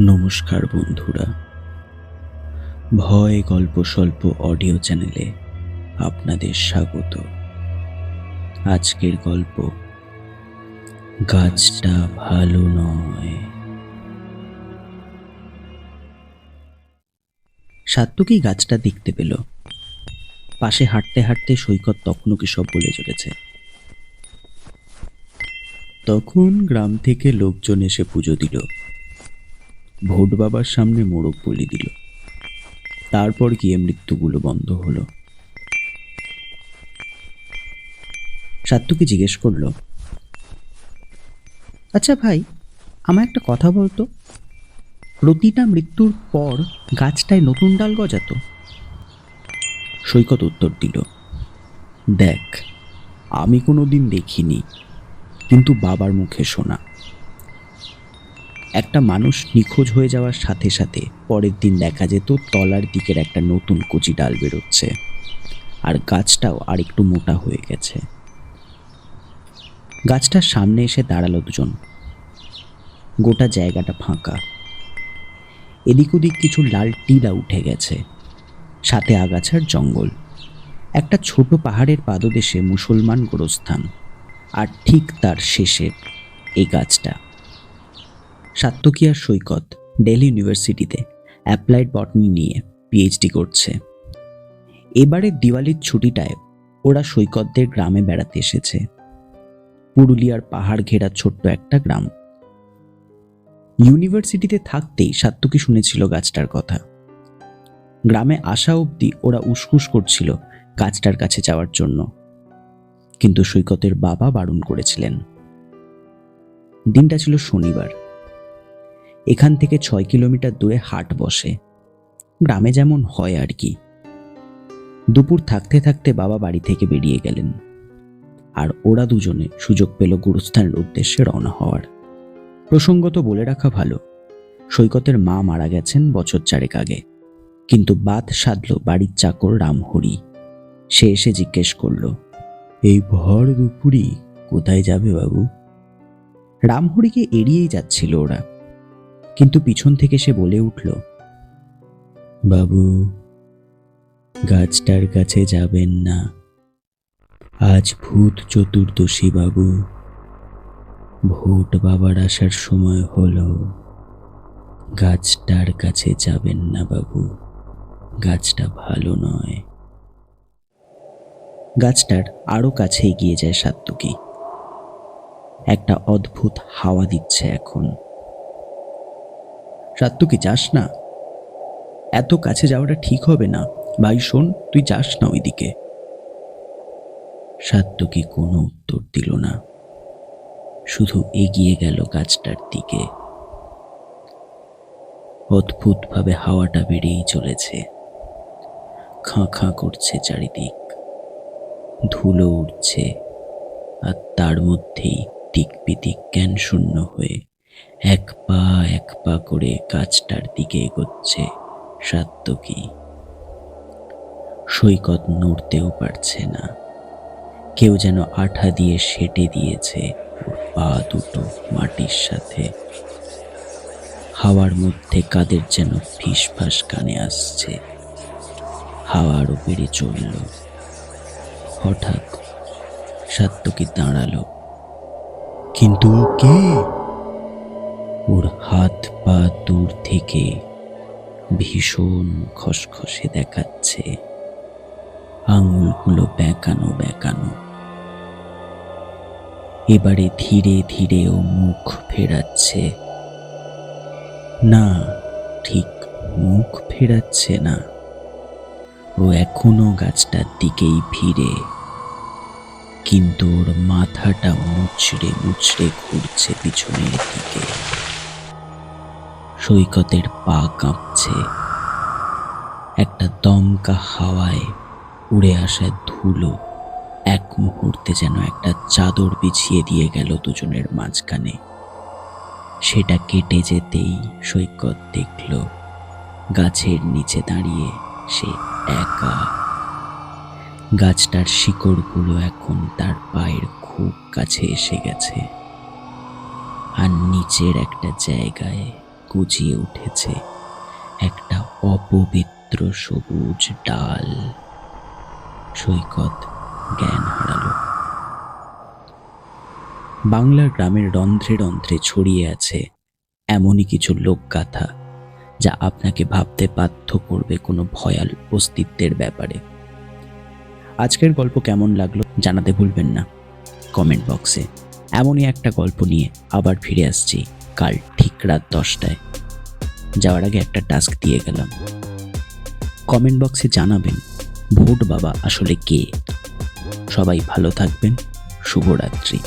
নমস্কার বন্ধুরা। ভয় গল্প স্বল্প অডিও চ্যানেলে আপনাদের স্বাগত। আজকের গল্প, গাছটা ভালো নয়। সাত্তকী গাছটা দেখতে পেল। পাশে হাঁটতে হাঁটতে সৈকত তখনও কি সব বলে চলেছে। তখন গ্রাম থেকে লোকজন এসে পুজো দিল। ভোট বাবার সামনে মোড়ক বলি দিল। তারপর গিয়ে মৃত্যুগুলো বন্ধ হলো। সাত্তুকে জিজ্ঞেস করল আচ্ছা ভাই আমার একটা কথা বলতো? প্রতিটা মৃত্যুর পর গাছটায় নতুন ডাল গজাতো? সৈকত উত্তর দিল, দেখ, আমি কোনো দিন দেখিনি, কিন্তু বাবার মুখে শোনা। একটা মানুষ নিখোঁজ হয়ে যাওয়ার সাথে সাথে পরের দিন দেখা যেত তলার দিকের একটা নতুন কচি ডাল বেরোচ্ছে। আর গাছটাও আর একটু মোটা হয়ে গেছে। গাছটার সামনে এসে দাঁড়াল দুজন। গোটা জায়গাটা ফাঁকা। এদিক ওদিক কিছু লাল টিলা উঠে গেছে। সাথে আগাছার জঙ্গল। একটা ছোট পাহাড়ের পাদদেশে মুসলমান গোরস্থান। আর ঠিক তার শেষে এই গাছটা। সাত্তকিয়ার সৈকত ডেলি ইউনিভার্সিটিতে অ্যাপ্লাইড বটনি নিয়ে পিএইচডি করছে। এবারে দিওয়ালির ছুটিটায় ওরা সৈকতদের গ্রামে বেড়াতে এসেছে। পুরুলিয়ার পাহাড় ঘেরা ছোট্ট একটা গ্রাম। ইউনিভার্সিটিতে থাকতেই সাত্তকি শুনেছিল গাছটার কথা। গ্রামে আসা অবধি ওরা উসকুস করছিল গাছটার কাছে যাওয়ার জন্য। কিন্তু সৈকতের বাবা বারণ করেছিলেন। দিনটা ছিল শনিবার। এখান থেকে ছয় কিলোমিটার দূরে হাট বসে। গ্রামে যেমন হয় আর কি। দুপুর থাকতে থাকতে বাবা বাড়ি থেকে বেরিয়ে গেলেন। আর ওরা দুজনে সুযোগ পেল গুরুস্থানের উদ্দেশ্যে রওনা হওয়ার। প্রসঙ্গত বলে রাখা ভালো, সৈকতের মা মারা গেছেন বছর চারেক আগে। কিন্তু বাদ সাধল বাড়ির চাকর রামহরি। সে এসে জিজ্ঞেস করল, এই ভর দুপুরি কোথায় যাবে বাবু? রামহরিকে এড়িয়েই যাচ্ছিল ওরা। কিন্তু পিছন থেকে সে বলে উঠল, বাবু, গাছটার কাছে যাবেন না। আজ ভূত চতুর্দশী, বাবু। ভোট বাবার আসার সময় হলো। গাছটার কাছে যাবেন না, বাবু। গাছটা ভালো নয়। গাছটার আরও কাছে এগিয়ে যায় সাত্তুকি। একটা অদ্ভুত হাওয়া দিচ্ছে এখন। সাত্তুকি যাস না? এত কাছে যাওয়াটা ঠিক হবে না। ভাই, শোন, তুই যাস না ওইদিকে। সাত্তুকি কোনো উত্তর দিল না। শুধু এগিয়ে গেল গাছটার দিকে। অদ্ভুতভাবে হাওয়াটা বেড়েই চলেছে। খাঁ খাঁ করছে চারিদিক। ধুলো উঠছে আর তার মধ্যেই দিক বিদিক জ্ঞান শূন্য হয়ে এক পা এক পা করে গাছটার দিকে এগোচ্ছে সাত্তকী সৈকত নড়তেও পারছে না। কেউ যেন আঠা দিয়ে সেটে দিয়েছে ওর পা দুটো মাটির সাথে। হাওয়ার মধ্যে কাদের যেন ফিসফাস কানে আসছে। হাওয়ারও বেড়ে চলল। হঠাৎ সাত্তকী দাঁড়াল? কিন্তু কে? ওর হাত পা দূর থেকে ভীষণ খসখসে দেখাচ্ছে। আঙুলগুলো বেঁকানো বেঁকানো। এবারে ধীরে ধীরে ও মুখ ফেরাচ্ছে। না, ঠিক মুখ ফেরাচ্ছে না। ও এখনও গাছটার দিকেই ফিরে। কিন্তু ওর মাথাটা মুচড়ে মুচড়ে ঘুরছে পিছনের দিকে। সৈকতের পা কাঁপছে। একটা দমকা হাওয়ায় উড়ে আসা ধুলো এক মুহূর্তে যেন একটা চাদর বিছিয়ে দিয়ে গেল দুজনের মাঝখানে। সেটা কেটে যেতেই সৈকত দেখল, গাছের নিচে দাঁড়িয়ে সে একা। গাছটার শিকড়গুলো এখন তার পায়ের খুব কাছে এসে গেছে। আর নিচের একটা জায়গায় গজিয়ে উঠেছে। একটা অপবিত্র সবুজ ডাল। সৈকত জ্ঞান হারালো। বাংলার গ্রামের রন্ধ্রে রন্ধ্রে ছড়িয়ে আছে এমনই কিছু লোকগাথা, যা আপনাকে ভাবতে বাধ্য করবে কোনো ভয়াল অস্তিত্বের ব্যাপারে। আজকের গল্প কেমন লাগল জানাতে ভুলবেন না। কমেন্ট বক্সে। এমনই একটা গল্প নিয়ে আবার ফিরে আসছি কাল। রাত দশটায়। যাওয়ার আগে একটা টাস্ক দিয়ে গেলাম। কমেন্ট বক্সে জানাবেন, ভোট বাবা আসলে কে? সবাই ভালো থাকবেন, শুভরাত্রি।